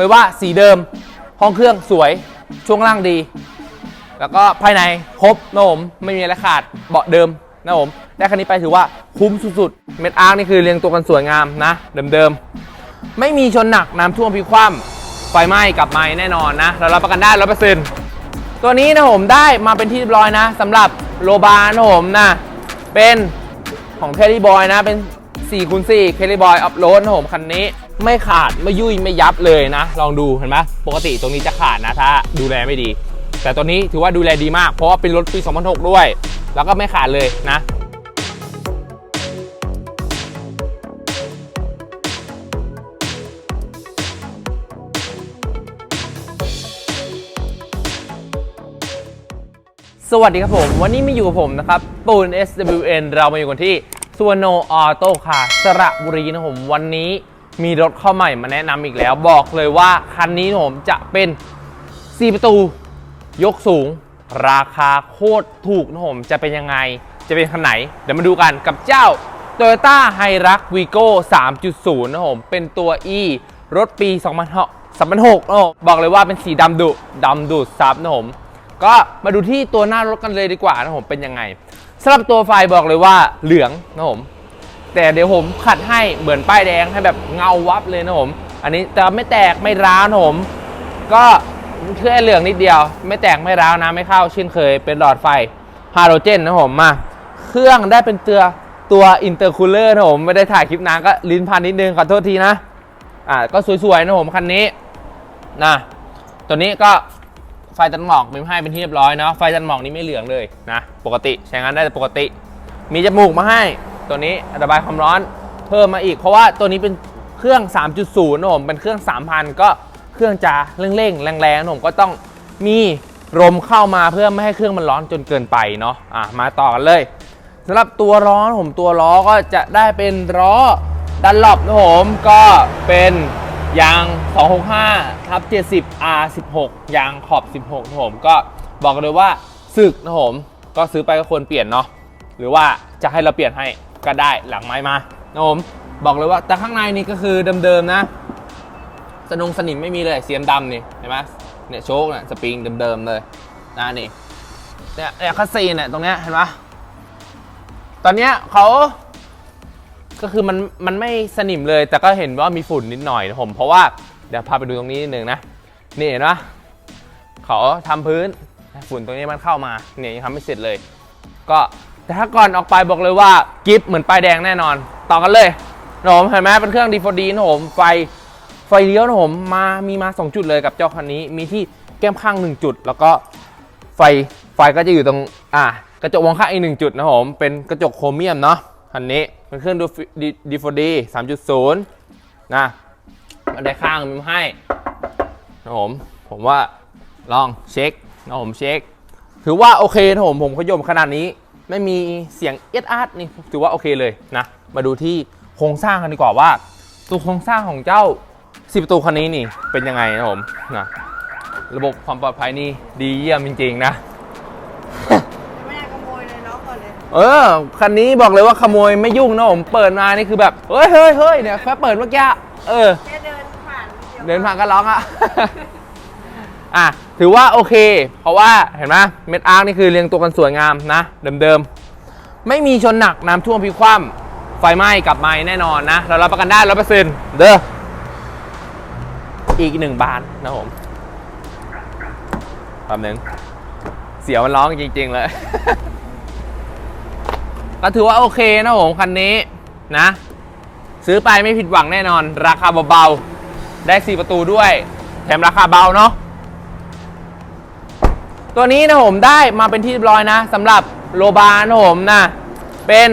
เลยว่าสีเดิม ห้องเครื่องสวย ช่วงล่างดี แล้วก็ภายในครบนะผมไม่มีอะไรขาดเบาะเดิมนะผมได้คันนี้ไปถือว่าคุ้มสุดๆ เม็ดอาร์คนี่คือเรียงตัวกันสวยงามนะ เดิมๆ ไม่มีชนหนักน้ำท่วมพิคว่ำไฟไหม้กลับมาแน่นอนนะ เรารับประกันได้ร้อยเปอร์เซ็นต์ตัวนี้นะผมได้มาเป็นที่เรียบร้อยนะสำหรับโลบานะผมนะ เป็นของเคลลี่บอยนะ เป็น4คูณ4เคลลี่บอยอัพโหลดนะผมคันนี้ ไม่ขาดไม่ยุ่ยไม่ยับเลยนะ ลองดูเห็นไหมปกติตรงนี้จะขาดนะถ้าดูแลไม่ดี แต่ตัวนี้ถือว่าดูแลดีมาก เพราะว่าเป็นรถปี 2006 ด้วย แล้วก็ไม่ขาดเลยนะสวัสดีครับผม วันนี้มาอยู่กับผมนะครับปูน SWN เรามาอยู่กันที่สวนโนออโต้คาสระบุรีนะผม วันนี้ มีรถเข้าใหม่มาแนะนำอีกแล้ว บอกเลยว่าคันนี้ผมจะเป็น 4 ประตู ยกสูง ราคาโคตรถูกนะผมจะเป็นยังไง จะเป็นคันไหน เดี๋ยวมาดูกันกับเจ้า Toyota h i r u x Vigo 3.0 นะผมเป็นตัว E รถปี 2006 2006นะผมบอกเลยว่าเป็นสีดำดุดำดูดซับนะผมก็มาดูที่ตัวหน้ารถกันเลยดีกว่านะผมเป็นยังไงสำหรับตัวไฟบอกเลยว่าเหลืองนะผม แต่เดี๋ยวผมขัดให้เหมือนป้ายแดงให้แบบเงาวับเลยนะผม อันนี้จะไม่แตกไม่ร้าวนะผม ก็แค่เหลืองนิดเดียว ไม่แตกไม่ร้าวนะไม่เข้าเช่นเคย เป็นหลอดไฟฮาโลเจนนะผมมา เครื่องได้เป็นเตัวตัวอินเตอร์คูลเลอร์นะผมไม่ได้ถ่ายคลิปนานก็ลิ้นพันนิดนึงขอโทษทีนะอ่าก็สวยๆนะผมคันนี้นะตัวนี้ก็ไฟตันหมอกมีให้เป็นที่เรียบร้อยเนาะไฟตันหมอกนี้ไม่เหลืองเลยนะ ปกติใช้งานได้ปกติ มีจมูกมาให้ ตัวนี้ระบายความร้อนเพิ่มมาอีก เพราะว่าตัวนี้เป็นเครื่อง 3.0นะผมเป็นเครื่อง 3,000 ก็เครื่องจะเร่งๆแรงๆผมก็ต้องมีลมเข้ามาเพื่อไม่ให้เครื่องมันร้อนจนเกินไปเนาะอะมาต่อกันเลยสำหรับตัวล้อผมตัวล้อก็จะได้เป็นล้อดันหลบนะผมก็เป็นยาง 265ทับ70 R16 ยางขอบ 16นะผมก็บอกเลยว่าสึกนะผมก็ซื้อไปก็ควรเปลี่ยนเนาะหรือว่าจะให้เราเปลี่ยนให้ ก็ได้หลังไม้มานะผมบอกเลยว่าแต่ข้างในนี่ก็คือเดิมๆนะ สนงสนิมไม่มีเลยเสียมดำนี่เห็นไหมเนี่ยโชคเนี่ยสปริงเดิมๆเลยนะนี่เนี่ยเนี่ยคัสซีเนี่ยตรงเนี้ยเห็นปะตอนเนี้ยเขาก็คือมันมันไม่สนิมเลย แต่ก็เห็นว่ามีฝุ่นนิดหน่อยนะผมเพราะว่าเดี๋ยวพาไปดูตรงนี้นิดนึงนะนี่เห็นปะเขาทำพื้นฝุ่นตรงนี้มันเข้ามาเนี่ยยังทำไม่เสร็จเลย ก็ แต่ถ้าก่อนออกไปบอกเลยว่ากิฟเหมือนป้ายแดงแน่นอน ต่อกันเลยนะผมเห็นไหมเป็นเครื่องดีฟดีนะผมไฟไฟเลี้ยวนะผมมามีมา 2 จุดเลยกับเจ้าคันนี้มีที่แก้มข้าง 1 จุด แล้วก็ไฟไฟก็จะอยู่ตรงอ่ากระจกมองข้างอีกหนึ่งจุดนะผมเป็นกระจกโครเมียมเนาะคันนี้เป็นเครื่องดีฟดีสามจุดศูนย์นะมันได้ข้างมีมาให้นะผมผมว่าลองเช็คนะผมเช็คถือว่าโอเคนะผมผมขยมขนาดนี้ ไม่มีเสียงเอ็ดอาร์ตนี่ถือว่าโอเคเลยนะ มาดูที่โครงสร้างกันดีกว่าว่า ตัวโครงสร้างของเจ้าสิบประตูคันนี้นี่เป็นยังไงนะผมนะระบบความปลอดภัยนี่ดีเยี่ยมจริงๆนะไม่ได้ขโมยเลยน้องก่อนเลยเออคันนี้บอกเลยว่าขโมยไม่ยุ่งนะผมเปิดมานี่คือแบบเฮ้ยเฮ้ยเฮ้ยเนี่ยแค่เปิดเมื่อกี้เออแค่เดินผ่านเดินผ่านก็ร้องอะอะ ถือว่าโอเค เพราะว่าเห็นไหมเม็ดอาร์คนี่คือเรียงตัวกันสวยงามนะเดิมๆ ไม่มีชนหนักน้ำท่วมพิคว่ำไฟไหม้กลับมาแน่นอนนะ เรารับประกันได้ร้อยเปอร์เซ็นต์เด้ออีกหนึ่งบานนะผมแป๊บหนึงเสียวมันร้องจริง ๆ เลย ก็ถือว่าโอเคนะผมคันนี้นะ ซื้อไปไม่ผิดหวังแน่นอน ราคาเบาๆ ได้ 4 ประตูด้วย แถมราคาเบาเนาะ ตัวนี้นะผมได้มาเป็นที่เรียบร้อยนะสำหรับโลบานะผมนะ เป็น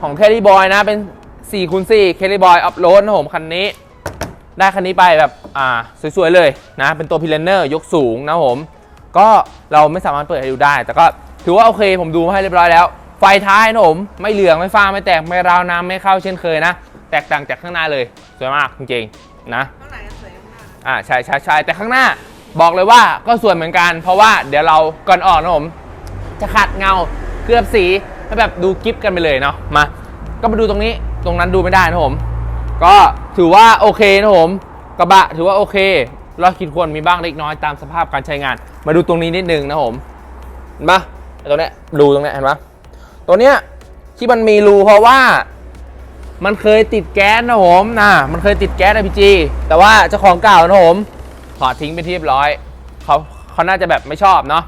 ของแค r รี่บอยนะ เป็น4คูณ4แค r รี่บอยอัพโหลดนะผมคันนี้ ได้คันนี้ไปแบบอ่าสวยๆเลยนะ เป็นตัวพิเลนเนอร์ยกสูงนะผม ก็เราไม่สามารถเปิดให้ดูได้ แต่ก็ถือว่าโอเคผมดูมาให้เรียบร้อยแล้ว ไฟท้ายนะผม ไม่เหลืองไม่ฟ้าไม่แตกไม่ราวน้ำไม่เข้าเช่นเคยนะ แตกต่างจากข้างหน้าเลย สวยมากจริงๆนะข้างไหนสวยข้างหน้าอ่าใช่ใช่ใช่แต่ข้างหน้า บอกเลยว่าก็สวยเหมือนกัน เพราะว่าเดี๋ยวเราก่อนออกนะผม จะขัดเงาเคลือบสีให้แบบดูกิฟกันไปเลยเนาะมา ก็มาดูตรงนี้ตรงนั้นดูไม่ได้นะผม ก็ถือว่าโอเคนะผมกระบะถือว่าโอเครอยขีดข่วนมีบ้างเล็กน้อยตามสภาพการใช้งาน มาดูตรงนี้นิดนึงนะผมเห็นปะตรงเนี้ยรูตรงเนี้ยเห็นปะตัวเนี้ยที่มันมีรูเพราะว่า มันเคยติดแก๊สนะผมนะมันเคยติดแก๊ส LPG แต่ว่าเจ้าของเก่านะผม ถอดทิ้งไปที่เรียบร้อยเขาเขาน่าจะแบบไม่ชอบเนาะ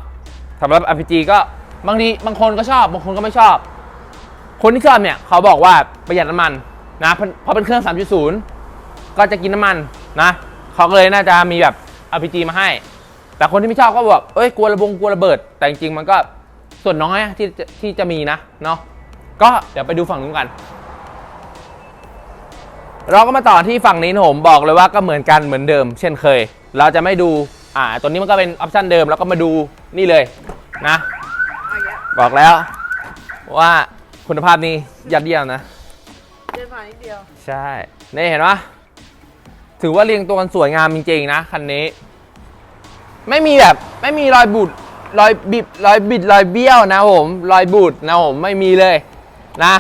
สำหรับ LPG ก็บางทีบางคนก็ชอบบางคนก็ไม่ชอบ คนที่ชอบเนี่ยเขาบอกว่าประหยัดน้ำมันนะเพราะเป็นเครื่อง 3.0 ก็จะกินน้ำมันนะเขาก็เลยน่าจะมีแบบ LPG มาให้ แต่คนที่ไม่ชอบก็บอกเอ้ยกลัวระบงกลัวระเบิด แต่จริงๆมันก็ส่วนน้อยที่ที่จะมีนะเนาะก็เดี๋ยวไปดูฝั่งนู้นกัน เราก็มาต่อที่ฝั่งนี้นะผมบอกเลยว่าก็เหมือนกันเหมือนเดิม เช่นเคย เราจะไม่ดูอ่าตัวนี้มันก็เป็นออปชันเดิมแล้วก็มาดูนี่เลยนะ เอาอย่างเงี้ยบอกแล้วว่าคุณภาพนี้ยัดเยียดนะ เดินผ่านนิดเดียวใช่ นี่เห็นปะถือว่าเรียงตัวกันสวยงามจริงๆนะคันนี้ ไม่มีแบบไม่มีรอยบุดรอยบิดรอยบิดรอยเบี้ยวนะผม รอยบุดนะผมไม่มีเลยนะ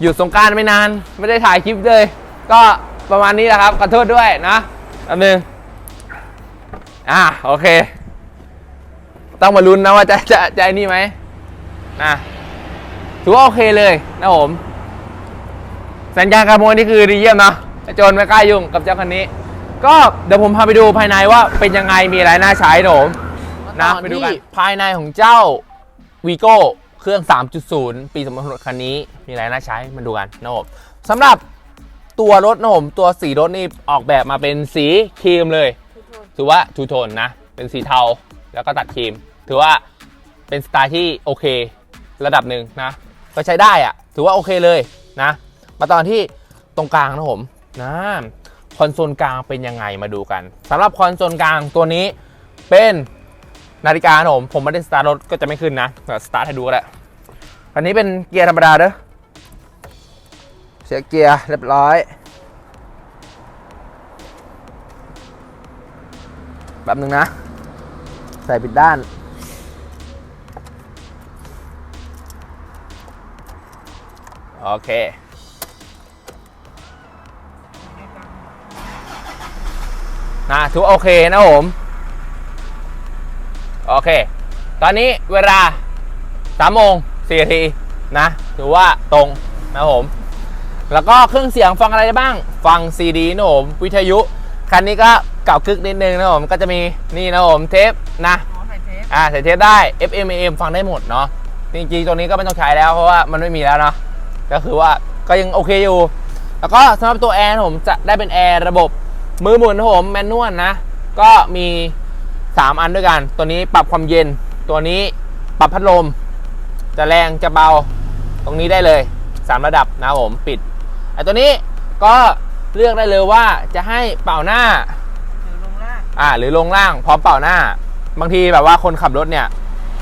หยุดสงกรารไม่นาน ไม่ได้ถ่ายคลิปเลย ก็ประมาณนี้แหละครับขอโทษด้วยนะ อันนึงอ่าโอเค ต้องมาลุ้นนะว่าจะจะจะไอ้นี่ไหมนะถือว่าโอเคเลยนะผม สัญญาณการขโมยนี่คือดีเยี่ยมเนาะไอ้โจรไม่กล้ายุ่งกับเจ้าคันนี้ ก็เดี๋ยวผมพาไปดูภายในว่าเป็นยังไงมีอะไรน่าใช้นะผมนะไปดูกันภายในของเจ้าวีโก้เครื่อง 3.0 ปี2016คันนี้ มีอะไรน่าใช้มาดูกันนะผมสำหรับ ตัวรถนะผมตัวสีรถนี่ออกแบบมาเป็นสีครีมเลยทุกคนถือว่าทูโทนนะ เป็นสีเทาแล้วก็ตัดครีม ถือว่าเป็นสไตล์ที่โอเคระดับหนึ่งนะ ก็ใช้ได้อะถือว่าโอเคเลยนะ มาตอนที่ตรงกลางนะผมนะคอนโซลกลางเป็นยังไงมาดูกันสำหรับคอนโซลกลางตัวนี้เป็นนาฬิกานะผมผมไม่ได้สตาร์ทรถก็จะไม่ขึ้นนะแต่สตาร์ทให้ดูก็ได้อันนี้เป็นเกียร์ธรรมดาเด้อ เสียเกียร์เรียบร้อย แบบหนึ่งนะ ใส่ปิดด้านโอเค นะถือโอเคนะผม โอเค ตอนนี้เวลา3โมง4นาทีนะ ถือว่าตรงนะผม แล้วก็เครื่องเสียงฟังอะไรได้บ้าง ฟังซีดีนะผมวิทยุ คันนี้ก็เก่ากึกนิดนึงนะผมก็จะมีนี่นะผมเทปนะอ๋อใส่เทปอ่าใส่เทปได้ FM AM ฟังได้หมดเนาะจริงๆตัวนี้ก็ไม่ต้องใช้แล้วเพราะว่ามันไม่มีแล้วเนาะก็คือว่าก็ยังโอเคอยู่ แล้วก็สำหรับตัวแอร์นะผมจะได้เป็นแอร์ระบบมือหมุนนะผมแมนนวลนะ ก็มี 3 อันด้วยกัน ตัวนี้ปรับความเย็น ตัวนี้ปรับพัดลม จะแรงจะเบา ตรงนี้ได้เลย 3 ระดับนะผมปิด ไอตัวนี้ก็เลือกได้เลยว่าจะให้เป่าหน้าหรือลงล่างอ่าหรือลงล่างพร้อมเป่าหน้า บางทีแบบว่าคนขับรถเนี่ย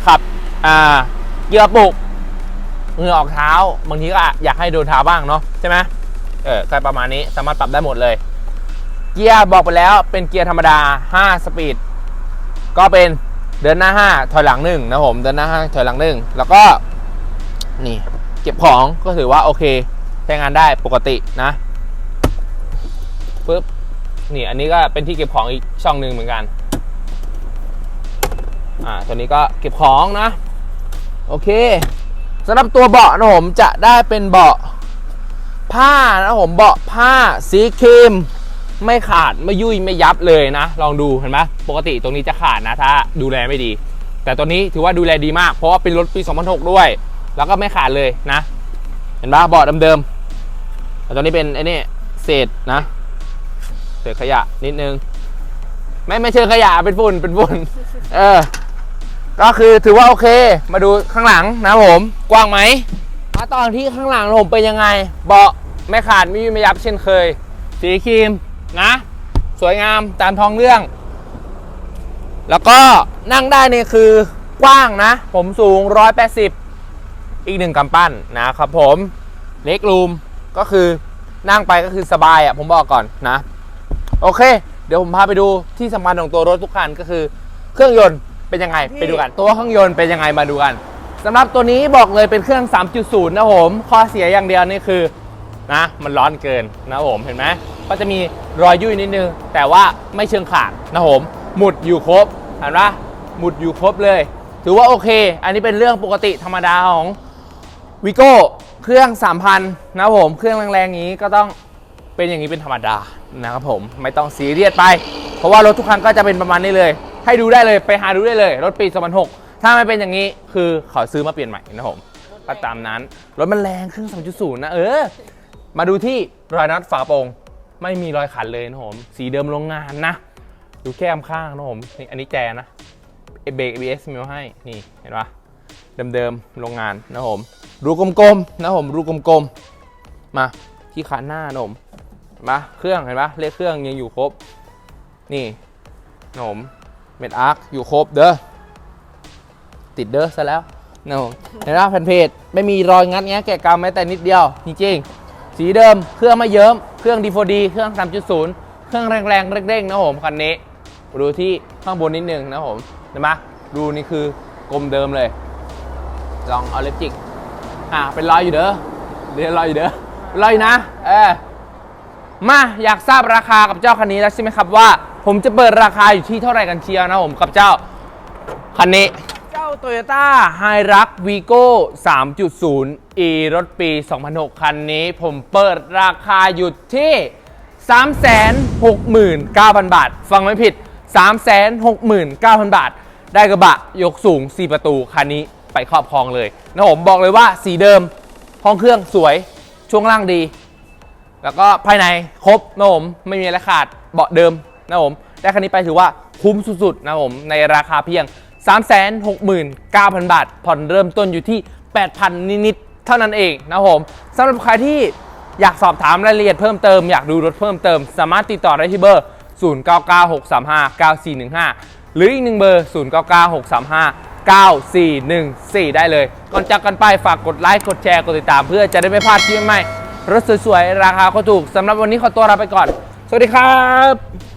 ขับอ่าเกียร์ปุกเหงื่อออกเท้า บางทีก็อยากให้โดนเท้าบ้างเนาะใช่ไหมเออก็ประมาณนี้สามารถปรับได้หมดเลย เกียร์บอกไปแล้วเป็นเกียร์ธรรมดา 5 สปีด ก็เป็นเดินหน้า 5 ถอยหลังหนึ่งนะผมเดินหน้า 5 ถอยหลังหนึ่งแล้วก็นี่เก็บของก็ถือว่าโอเคใช้งานได้ปกตินะปึ๊บนี่อันนี้ก็เป็นที่เก็บของอีกช่องหนึ่งเหมือนกัน อ่าตัวนี้ก็เก็บของนะ โอเคสำหรับตัวเบาะนะผมจะได้เป็นเบาะผ้านะผมเบาะผ้าสีครีม ไม่ขาดไม่ยุ่ยไม่ยับเลยนะ ลองดูเห็นไหมปกติตรงนี้จะขาดนะถ้าดูแลไม่ดี แต่ตัวนี้ถือว่าดูแลดีมากเพราะว่าเป็นรถปี 2006 ด้วย แล้วก็ไม่ขาดเลยนะ เห็นปะเบาะเดิมๆ ต่ตัวนี้เป็นไอ้นี่เศษนะเศษขยะนิดนึง ไม่ไม่เชิงขยะเป็นฝุ่นเป็นฝุ่นเออ ก็คือถือว่าโอเค มาดูข้างหลังนะผม กว้างไหมมาตอนที่ข้างหลังผมเป็นยังไง เบาะไม่ขาดไม่ยุยไม่ยับเช่นเคย สีครีมนะ สวยงามตามท้องเรื่อง แล้วก็นั่งได้นี่คือกว้างนะ ผมสูง 180 อีกหนึ่งกำปั้นนะครับผมเล็กรูม ก็คือนั่งไปก็คือสบายอะผมบอกก่อนนะ โอเค เดี๋ยวผมพาไปดูที่สำคัญของตัวรถทุกคันก็คือ เครื่องยนต์เป็นยังไงไปดูกัน ตัวเครื่องยนต์เป็นยังไงมาดูกันสำหรับตัวนี้บอกเลยเป็นเครื่อง 3.0 นะผมข้อเสียอย่างเดียวนี่คือนะมันร้อนเกินนะครับผมเห็นไหมก็จะมีรอยยุ่ยนิดนึง แต่ว่าไม่เชิงขาดนะครับผมหมุดอยู่ครบเห็นปะหมุดอยู่ครบเลย ถือว่าโอเค อันนี้เป็นเรื่องปกติธรรมดาของวิโก้ เครื่อง 3,000 นะครับผมเครื่องแรงๆอย่างนี้ก็ต้องเป็นอย่างนี้เป็นธรรมดานะครับผมไม่ต้องซีเรียสไป เพราะว่ารถทุกคันก็จะเป็นประมาณนี้เลย ให้ดูได้เลยไปหาดูได้เลย รถปี 2006 ถ้าไม่เป็นอย่างนี้คือขอซื้อมาเปลี่ยนใหม่นะครับผมก็ตามนั้น รถมันแรงเครื่อง 3.0 นะ เออ มาดูที่รอยน็อตฝาโปรงไม่มีรอยขัดเลยนะครับผมสีเดิมโรงงานนะ ดูแก้มข้างนะครับผมนี่อันนี้แจนะเบรก ABS มีมาให้นี่เห็นปะ เดิมๆโรงงานนะผมรูกลมๆนะผมรูกลมๆมาที่ขาหน้านะผมเห็นปะเครื่องเห็นปะเลขเครื่องยังอยู่ครบ นี่หนมเม็ดอาร์คอยู่ครบเด้อติดเด้อซะแล้วนะผมเห็นปะแผ่นเพจไม่มีรอยงัดแงะแกะกรรมแม้แต่นิดเดียวจริงๆสีเดิมเครื่องไม่เยิ้มเครื่องดีโฟดีเครื่อง 3.0 เครื่องแรงๆเร่งๆนะผมคันนี้ดูที่ข้างบนนิดนึงนะผมเห็นปะดูนี่คือกลมเดิมเลย ลองเอาเล็บจิก อ่าเป็นรอยอยู่เด้อเรียนรอยอยู่เด้อรอยอยู่นะ เออ มาอยากทราบราคากับเจ้าคันนี้แล้วใช่ไหมครับว่า ผมจะเปิดราคาอยู่ที่เท่าไหร่กันเชียวนะผมกับเจ้าคันนี้ เจ้า Toyota h i r u x Vigo 3.0 e รถปี 2006 คันนี้ ผมเปิดราคาอยู่ที่ 369,000 บาท ฟังไม่ผิด 369,000 บาท ได้กระบะยกสูง 4 ประตูคันนี้ ไปครอบครองเลยนะผมบอกเลยว่าสีเดิมห้องเครื่องสวยช่วงล่างดี แล้วก็ภายในครบนะผมไม่มีอะไรขาดเบาะเดิมนะผมได้คันนี้ไปถือว่าคุ้มสุดๆนะผมในราคาเพียง 369,000 บาท ผ่อนเริ่มต้นอยู่ที่ 8,000 นิดๆเท่านั้นเองนะผมสำหรับใครที่อยากสอบถามรายละเอียดเพิ่มเติม อยากดูรถเพิ่มเติม สามารถติดต่อได้ที่เบอร์ 0996359415 หรืออีกหนึ่งเบอร์ 9414 ได้เลยก่อนจากกันไปฝากกดไลค์กดแชร์กดติดตาม เพื่อจะได้ไม่พลาดคลิปใหม่ๆรถสวยๆ ราคาก็ถูกสำหรับวันนี้ขอตัวลาไปก่อน สวัสดีครับ